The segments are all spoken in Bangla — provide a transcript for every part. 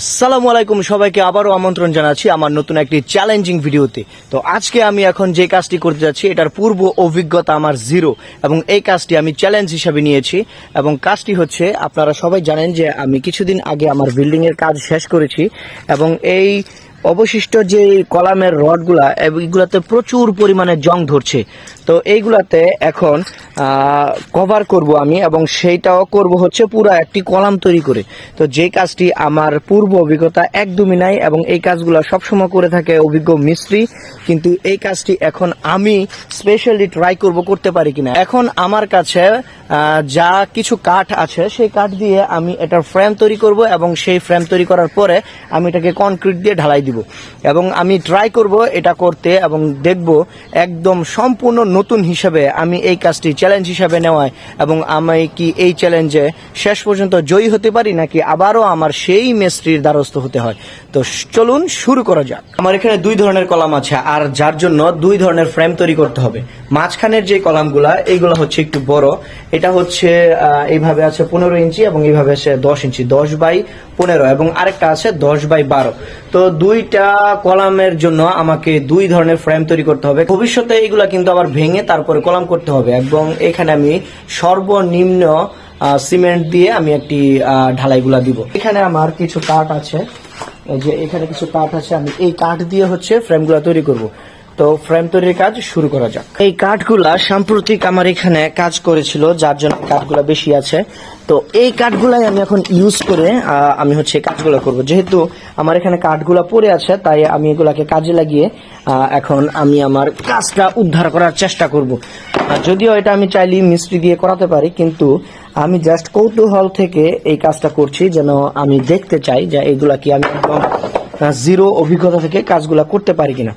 আসসালামু আলাইকুম, সবাইকে আবারও আমন্ত্রণ জানাচ্ছি আমার নতুন একটি চ্যালেঞ্জিং ভিডিওতে। তো আজকে আমি এখন যে কাজটি করতে যাচ্ছি, এটার পূর্ব অভিজ্ঞতা আমার জিরো এবং এই কাজটি আমি চ্যালেঞ্জ হিসাবে নিয়েছি এবং কাজটি হচ্ছে, আপনারা সবাই জানেন যে আমি কিছুদিন আগে আমার বিল্ডিং এর কাজ শেষ করেছি এবং এই অবশিষ্ট যে কলামের রডগুলা, এগুলাতে প্রচুর পরিমাণে জং ধরছে। তো এইগুলাতে এখন কভার করব আমি এবং সেইটাও করব হচ্ছে পুরো একটি কলাম তৈরি করে। তো যে কাজটি আমার পূর্ব অভিজ্ঞতা একদমই নাই এবং এই কাজগুলো সবসময় করে থাকে অভিজ্ঞ মিস্ত্রি, কিন্তু এই কাজটি এখন আমি স্পেশালি ট্রাই করব করতে পারি কিনা। এখন আমার কাছে যা কিছু কাঠ আছে সেই কাঠ দিয়ে আমি এটার ফ্রেম তৈরি করব এবং সেই ফ্রেম তৈরি করার পরে আমি এটাকে কনক্রিট দিয়ে ঢালাই দিব। এবং আমি ট্রাই করব এটা করতে এবং দেখব একদম সম্পূর্ণ নতুন হিসাবে আমি এই কাজটি চ্যালেঞ্জ হিসাবে নেওয়ায় এবং আমি কি এই চ্যালেঞ্জে শেষ পর্যন্ত জয়ী হতে পারি নাকি আবারও আমার সেই মেস্ত্রির দ্বারস্থ হতে হয়? তো চলুন শুরু করা যাক। আমার এখানে দুই ধরনের কলাম আছে আর যার জন্য দুই ধরনের ফ্রেম তৈরি করতে হবে। মাঝখানের যে কলামগুলা, এইগুলো হচ্ছে একটু বড়। এটা হচ্ছে এইভাবে আছে পনেরো ইঞ্চি এবং এইভাবে আছে দশ ইঞ্চি, দশ বাই পনেরো এবং আরেকটা আছে দশ বাই বারো। তো দুইটা কলামের জন্য আমাকে দুই ধরনের ফ্রেম তৈরি করতে হবে। ভবিষ্যতে এগুলা কিন্তু আবার ভেঙে তারপরে কলাম করতে হবে এবং এখানে আমি সর্বনিম্ন সিমেন্ট দিয়ে আমি একটি ঢালাইগুলা দিব। এখানে আমার কিছু কাঠ আছে। যে এখানে কিছু কাঠ আছে, আমি এই কাঠ দিয়ে হচ্ছে ফ্রেমগুলো তৈরি করব। তো ফ্রেম তৈরির কাজ শুরু করা যাক। এই কাঠগুলা সাম্প্রতিক আমার এখানে কাজ করেছিল, যার জন্য কাঠগুলা বেশি আছে। তো এই কাঠগুলাই আমি এখন ইউজ করে আমি হচ্ছে কাজগুলো করব। যেহেতু আমার এখানে কাঠগুলা পড়ে আছে, তাই আমি এগুলাকে কাজে লাগিয়ে এখন আমি আমার কাজটা উদ্ধার করার চেষ্টা করব। যদিও এটা আমি চাইলে মিস্ত্রি দিয়ে করাতে পারি, কিন্তু আমি জাস্ট কৌতূহল থেকে এই কাজটা করছি, যেন আমি দেখতে চাই যে এইগুলা কি আমি জিরো অভিজ্ঞতা থেকে কাজগুলা করতে পারি কিনা।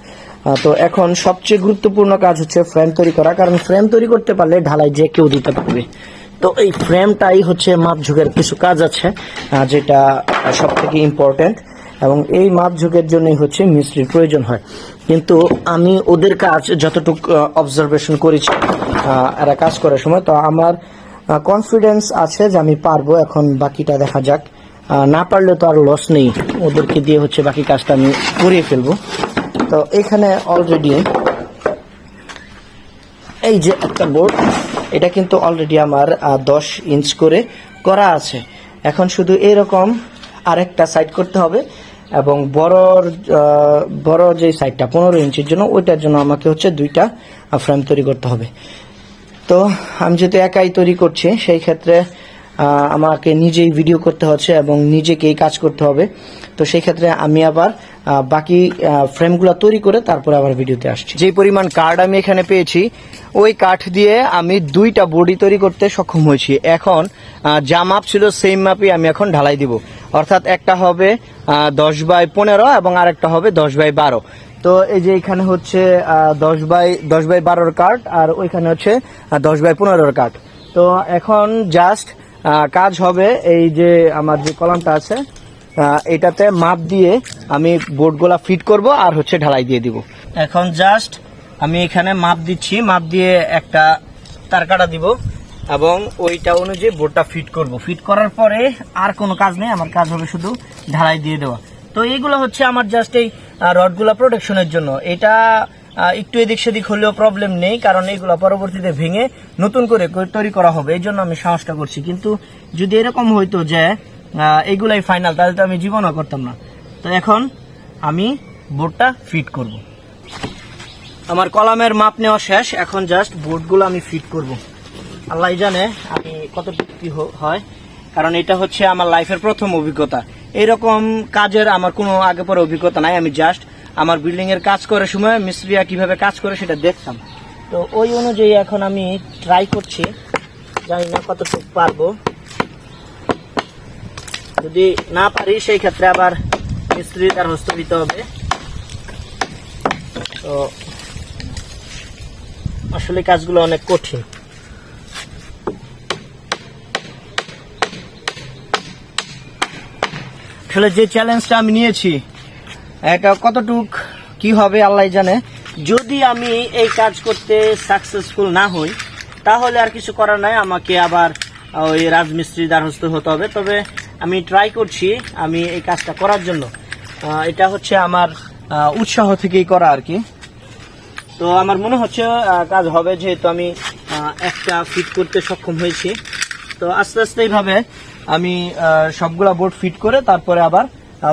তো এখন সবচেয়ে গুরুত্বপূর্ণ কাজ হচ্ছে ফ্রেম তৈরি করা, কারণ ফ্রেম তৈরি করতে পারলে ঢালাই যে কেউ দিতে পারবে। তো এই ফ্রেমটাই হচ্ছে মাপঝুঁকের কিছু কাজ আছে যেটা সব থেকে ইম্পর্টেন্ট এবং এই মাপঝুঁকের জন্যই হচ্ছে মিস্ত্রির প্রয়োজন হয়। কিন্তু আমি ওদের কাজ যতটুকু অবজারভেশন করেছি এরা কাজ করার সময়, তো আমার কনফিডেন্স আছে যে আমি পারব, এখন বাকিটা দেখা যাক। না পারলে তো আর লস নেই। ওদেরকে দিয়ে হচ্ছে বাকি কাজটা আমি করিয়ে ফেলব। তো এখানে অলরেডি এই যে একটা বোর্ড এটা কিন্তু অলরেডি আমার দশ ইঞ্চ করে করা আছে। এখন শুধু এরকম আরেকটা সাইড করতে হবে এবং বড়র বড় যে সাইডটা পনেরো ইঞ্চির জন্য, ওইটার জন্য আমাকে হচ্ছে দুইটা ফ্রেম তৈরি করতে হবে। তো আমি যেহেতু একাই তৈরি করছি, সেই ক্ষেত্রে আমাকে নিজেই ভিডিও করতে হচ্ছে এবং নিজেকেই কাজ করতে হবে। তো সেই ক্ষেত্রে আমি আবার বাকি ফ্রেমগুলো তৈরি করে তারপরে আবার ভিডিওতে আসছি। যে পরিমাণ কার্ড আমি এখানে পেয়েছি, ওই কাঠ দিয়ে আমি দুইটা বডি তৈরি করতে সক্ষম হয়েছি। এখন যা মাপ ছিল সেম মাপই আমি এখন ঢালাই দিব। অর্থাৎ একটা হবে দশ বাই পনেরো এবং আরেকটা হবে দশ বাই বারো। তো এই যে এখানে হচ্ছে দশ বাই দশ বাই বারোর কাঠ আর ওইখানে হচ্ছে দশ বাই পনেরোর কাঠ তো এখন জাস্ট কাজ হবে এই যে আমার যে কলামটা আছে এটাতে মাপ দিয়ে আমি বোর্ডগুলা ফিট করব আর হচ্ছে ঢালাই দিয়ে দিব। এখন জাস্ট আমি এখানে মাপ দিচ্ছি, মাপ দিয়ে একটা তার কাটা দিব এবং ওইটা অনুযায়ী বোর্ডটা ফিট করব। ফিট করার পরে আর কোনো কাজ নেই, আমার কাজ হবে শুধু ঢালাই দিয়ে দেওয়া। তো এইগুলো হচ্ছে আমার জাস্ট এই রডগুলো প্রোটেকশনের জন্য। এটা একটু এদিক সেদিক হলেও প্রবলেম নেই, কারণ এইগুলো পরবর্তীতে ভেঙে নতুন করে তৈরি করা হবে। এই জন্য আমি সাহসটা করছি। কিন্তু যদি এরকম হইতো যে আহ, এইগুলাই ফাইনাল তাহলে তো আমি জীবনও করতাম না। তো এখন আমি বোর্ডটা ফিট করব। আমার কলামের মাপ নেওয়া শেষ এখন জাস্ট বোর্ডগুলো আমি ফিট করব। আল্লাহ জানে আমি কত কি হয় কারণ এটা হচ্ছে আমার লাইফের প্রথম অভিজ্ঞতা। এরকম কাজের আমার কোনো আগে পরে অভিজ্ঞতা নাই আমি জাস্ট আমার বিল্ডিং এর কাজ করার সময় মিস্ত্রিরা কীভাবে কাজ করে সেটা দেখতাম। তো ওই অনুযায়ী এখন আমি ট্রাই করছি জানি না কতটুকু পারব। যদি না পারি, সেই ক্ষেত্রে আবার মিস্ত্রি তার হস্ত দিতে হবে। তো আসলে কাজগুলো অনেক কঠিন। আসলে যে চ্যালেঞ্জটা আমি নিয়েছি, এটা কতটুক, কি হবে, আল্লাহ জানে। যদি আমি এই কাজ করতে সাকসেসফুল না হই, তাহলে আর কিছু করার নাই। আমাকে আবার ওই রাজমিস্ত্রি দ্বারস্থ হতে হবে। তবে আমি ট্রাই করছি, আমি এই কাজটা করার জন্য। এটা হচ্ছে আমার উৎসাহ থেকেই করা আর কি। তো আমার মনে হচ্ছে কাজ হবে যেহেতু আমি একটা ফিট করতে সক্ষম হয়েছি। তো আস্তে আস্তে এইভাবে আমি সবগুলা বোর্ড ফিট করে তারপরে আবার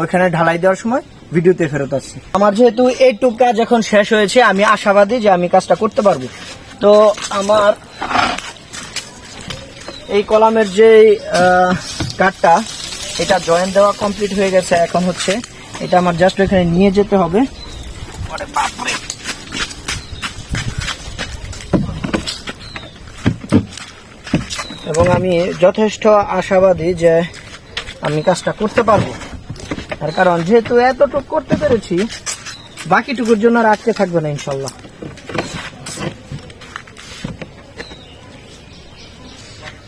ওইখানে ঢালাই দেওয়ার সময় ভিডিওতে ফেরত আসছি। আমার যেহেতু এইটুক কাজ এখন শেষ হয়েছে, আমি আশাবাদী যে আমি কাজটা করতে পারব। তো আমার এই কলামের যে কাঠটা এটা জয়েন দেওয়া কমপ্লিট হয়ে গেছে এখন হচ্ছে এটা আমার জাস্ট এখানে নিয়ে যেতে হবে। এবং আমি যথেষ্ট আশাবাদী যে আমি কাজটা করতে পারব। তার কারণ যেহেতু এতটুকু করতে পেরেছি বাকিটুকুর জন্য আর আটকে থাকবে না ইনশাল্লাহ।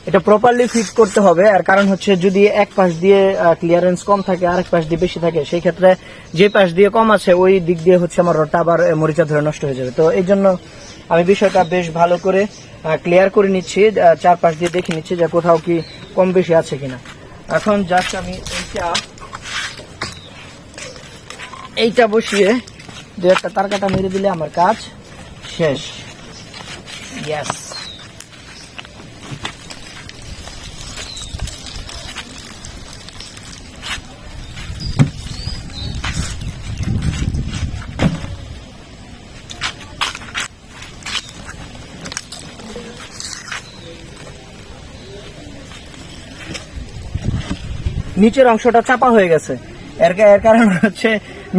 এটা প্রপারলি ফিট করতে হবে। আর কারণ হচ্ছে যদি এক পাশ দিয়ে ক্লিয়ারেন্স কম থাকে আর এক পাশ দিয়ে বেশি থাকে, সেই ক্ষেত্রে যে পাশ দিয়ে কম আছে, ওই দিক দিয়ে হচ্ছে আমার রডটা আবার মরিচা ধরে নষ্ট হয়ে যাবে। তো এই জন্য আমি বিষয়টা বেশ ভালো করে ক্লিয়ার করে নিচ্ছি চার পাশ দিয়ে দেখে নিচ্ছি যে কোথাও কি কম বেশি আছে কিনা। এখন জাস্ট আমি এইটা এইটা বসিয়ে দু একটা তার কাটা মেরে দিলে আমার কাজ শেষ। ইয়াস নিচের অংশটা চাপা হয়ে গেছে। এর এর কারণ হচ্ছে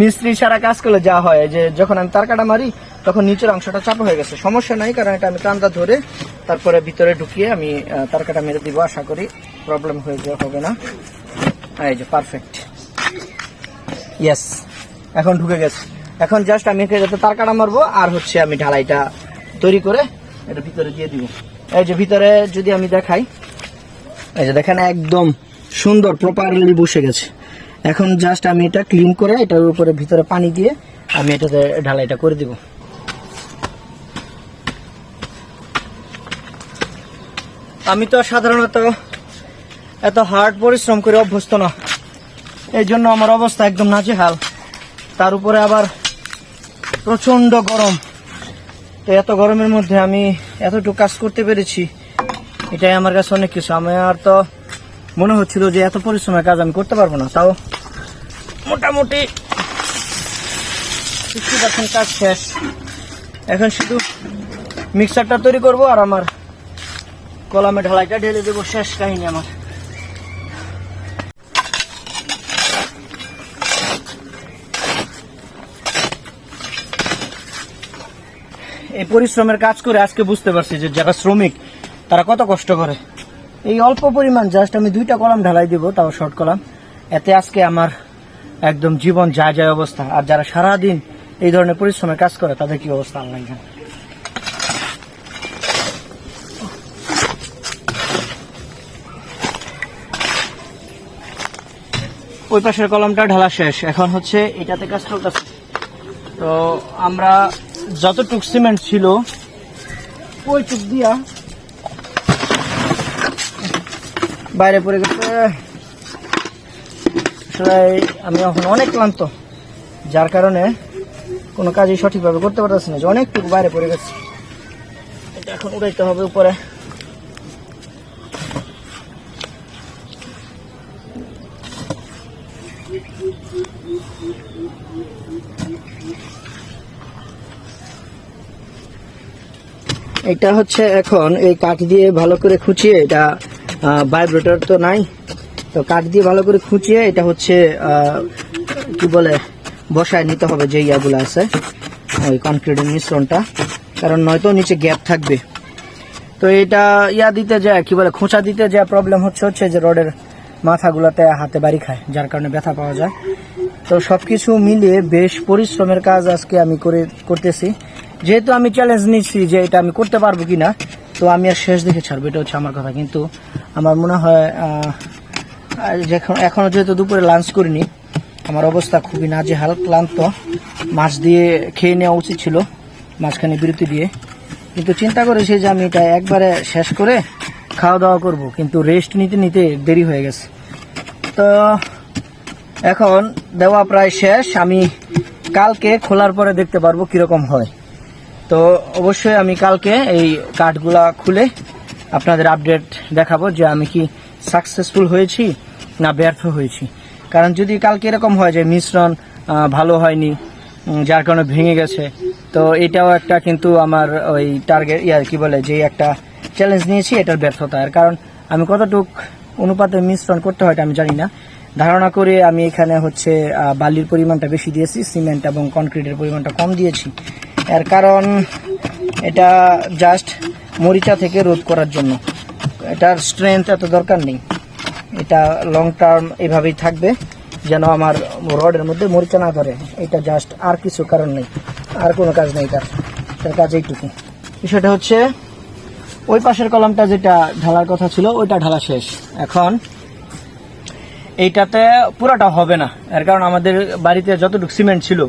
মিস্ত্রি ছাড়া কাজ করলে যা হয়, যে যখন আমি তার কাটা মারি, তখন নিচের অংশটা চাপা হয়ে গেছে। সমস্যা নাই, কারণ এটা আমি টান্দা ধরে তারপরে ভিতরে ঢুকিয়ে আমি তার কাটা মেরে দিব। আশা করি প্রবলেম হয়ে যাওয়া হবে না। এই যে পারফেক্ট ইয়েস এখন ঢুকে গেছে। এখন জাস্ট আমি এখানে যাতে তার কাটা মারবো, আর হচ্ছে আমি ঢালাইটা তৈরি করে এটা ভিতরে দিয়ে দিব। এই যে, ভিতরে যদি আমি দেখাই, এই যে দেখেন একদম সুন্দর প্রপারলি বসে গেছে। এখন জাস্ট আমি এটা ক্লিন করে এটার উপরে ভিতরে পানি দিয়ে আমি এটাতে ঢালাইটা করে দিব। আমি তো সাধারণত এত হার্ড পরিশ্রম করে অভ্যস্ত না। এই জন্য আমার অবস্থা একদম নাজেহাল। তার উপরে আবার প্রচণ্ড গরম। তো এত গরমের মধ্যে আমি এতটুকু কাজ করতে পেরেছি, এটাই আমার কাছে অনেক কিছু। আমার তো মনে হচ্ছিল যে এত পরিশ্রমের কাজ আমি করতে পারব না, তাও মোটামুটি পার্সেন্ট কাজ শেষ। এখন শুধু মিক্সারটা তৈরি করব আর আমার কলামে ঢালাইটা ঢেলে দেবো, শেষ কাহিনী আমার। এই পরিশ্রমের কাজ করে আজকে বুঝতে পারছি যে যারা শ্রমিক, তারা কত কষ্ট করে। এই অল্প পরিমাণ জাস্ট আমি দুইটা কলাম ঢালাই দিব, তাও শর্ট কলাম। এতে আজকে আমার একদম জীবন যায় যায় অবস্থা। আর যারা সারাদিন এই ধরনের পরিশ্রমের কাজ করে, তাদের কি অবস্থা আল্লাহ। ওই পাশের কলমটা ঢালা শেষ। এখন হচ্ছে এটাতে কাজ চলতেছে। তো আমরা যতটুক সিমেন্ট ছিল, ওইটুক দিয়া বাইরে পড়ে গেছে। আমি এখন অনেক ক্লান্ত, যার কারণে কোনো কাজই সঠিকভাবে করতে পারতেছি না, যে অনেকটুকু বাইরে পড়ে গেছে। এটা এখন উড়াইতে হবে উপরে। এটা হচ্ছে এখন এই কাঠ দিয়ে ভালো করে খুঁচিয়ে এটা ভাইব্রেটর তো নাই। তো কাঠ দিয়ে ভালো করে খুঁচিয়ে এটা হচ্ছে কি বলে, বসায় নিতে হবে যে ইয়াগুলো আছে, ওই কনক্রিটের মিশ্রণটা। কারণ নয়তো নিচে গ্যাপ থাকবে। তো এটা ইয়া দিতে যায়, কি বলে, খোঁচা দিতে যা প্রবলেম হচ্ছে হচ্ছে যে রডের মাথাগুলোতে হাতে বাড়ি খায়, যার কারণে ব্যথা পাওয়া যায়। তো সব কিছু মিলিয়ে বেশ পরিশ্রমের কাজ আজকে আমি করে, করতেছি। যেহেতু আমি চ্যালেঞ্জ নিচ্ছি যে এটা আমি করতে পারব কিনা তো আমি আর শেষ দেখে ছাড়বো, এটা হচ্ছে আমার কথা। কিন্তু আমার মনে হয় যখন এখনও যেহেতু দুপুরে লাঞ্চ করিনি, আমার অবস্থা খুবই নাজেহাল, ক্লান্ত। মাছ দিয়ে খেয়ে নেওয়া উচিত ছিল, মাঝখানে বিরতি দিয়ে। কিন্তু চিন্তা করেছি যে আমি এটা একবারে শেষ করে খাওয়া দাওয়া করব, কিন্তু রেস্ট নিতে নিতে দেরি হয়ে গেছে। তো এখন দেওয়া প্রায় শেষ, আমি কালকে খোলার পরে দেখতে পারব কীরকম হয়। তো অবশ্যই আমি কালকে এই কার্ডগুলা খুলে আপনাদের আপডেট দেখাবো যে আমি কি সাকসেসফুল হয়েছি না ব্যর্থ হয়েছি। কারণ যদি কালকে এরকম হয় যে মিশ্রণ ভালো হয়নি যার কারণে ভেঙে গেছে, তো এটাও একটা কিন্তু আমার ওই টার্গেট ইয়ার কি বলে, যে একটা চ্যালেঞ্জ নিয়েছি, এটার ব্যর্থতা। এর কারণ আমি কতটুক অনুপাতে মিশ্রণ করতে হয় আমি জানি না। ধারণা করে আমি এখানে হচ্ছে বালির পরিমাণটা বেশি দিয়েছি, সিমেন্ট এবং কনক্রিটের পরিমাণটা কম দিয়েছি। এর কারণ এটা জাস্ট মরিচা থেকে রোধ করার জন্য। এটার স্ট্রেংথ এত দরকার নেই। এটা লং টার্ম এভাবেই থাকবে, যেন আমার রডের মধ্যে মরিচা না ধরে। এটা জাস্ট আর কিছু কারণ নেই, আর কোনো কাজ নেই তার। তার কাজ এইটুকু। বিষয়টা হচ্ছে, ওই পাশের কলমটা যেটা ঢালার কথা ছিল, ওইটা ঢালা শেষ। এখন এইটাতে পুরাটা হবে না। এর কারণ আমাদের বাড়িতে যতটুকু সিমেন্ট ছিল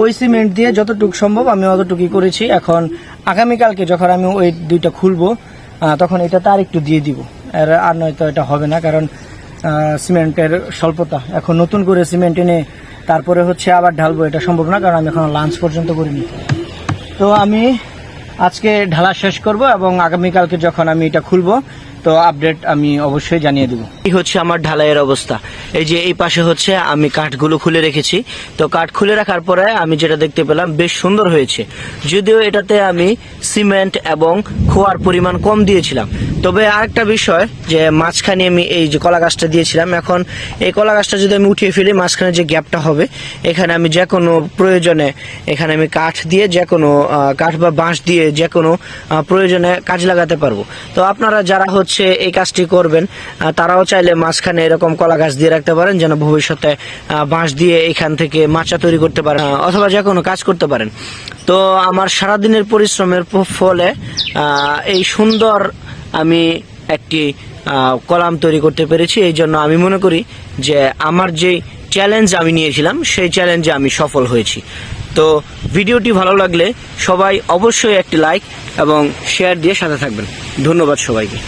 ওই সিমেন্ট দিয়ে যতটুকু সম্ভব আমি অতটুকুই করেছি। এখন আগামীকালকে যখন আমি ওই দুইটা খুলবো তখন এটা তার একটু দিয়ে দিব। আর আর নয়তো এটা হবে না, কারণ সিমেন্টের স্বল্পতা। এখন নতুন করে সিমেন্ট এনে তারপরে হচ্ছে আবার ঢালবো, এটা সম্ভব না, কারণ আমি এখন লাঞ্চ পর্যন্ত করিনি। তো আমি আজকে ঢালা শেষ করব এবং আগামীকালকে যখন আমি এটা খুলবো তো আপডেট আমি অবশ্যই জানিয়ে দেবো। এই হচ্ছে আমার ঢালাইয়ের অবস্থা। এই যে এই পাশে হচ্ছে আমি কাঠগুলো খুলে রেখেছি। তো কাঠ খুলে রাখার পরে আমি যেটা দেখতে পেলাম, বেশ সুন্দর হয়েছে। যদিও এটাতে আমি সিমেন্ট এবং খোয়ার পরিমাণ কম দিয়েছিলাম। তবে আরেকটা বিষয় যে মাঝখানে আমি এই যে কলা গাছটা দিয়েছিলাম, এখন এই কলা গাছটা যদি আমি উঠিয়ে ফেলি, মাঝখানে যে গ্যাপটা হবে, এখানে আমি যে কোনো প্রয়োজনে এখানে আমি কাঠ দিয়ে যে কোনো কাঠ বা বাঁশ দিয়ে যে কোনো প্রয়োজনে কাজ লাগাতে পারব। তো আপনারা যারা হচ্ছে এই কাজটি করবেন। তারাও চাইলে মাঝখানে এরকম কলা গাছ দিয়ে রাখতে পারেন, যেন ভবিষ্যতে বাঁশ দিয়ে এখান থেকে মাচা তৈরি করতে পারেন অথবা যে কোনো কাজ করতে পারেন। তো আমার সারাদিনের পরিশ্রমের ফলে এই সুন্দর আমি একটি কলাম তৈরি করতে পেরেছি। এই জন্য আমি মনে করি যে আমার যে চ্যালেঞ্জ আমি নিয়েছিলাম, সেই চ্যালেঞ্জে আমি সফল হয়েছি। তো ভিডিওটি ভালো লাগলে সবাই অবশ্যই একটি লাইক এবং শেয়ার দিয়ে সাথে থাকবেন। ধন্যবাদ সবাইকে।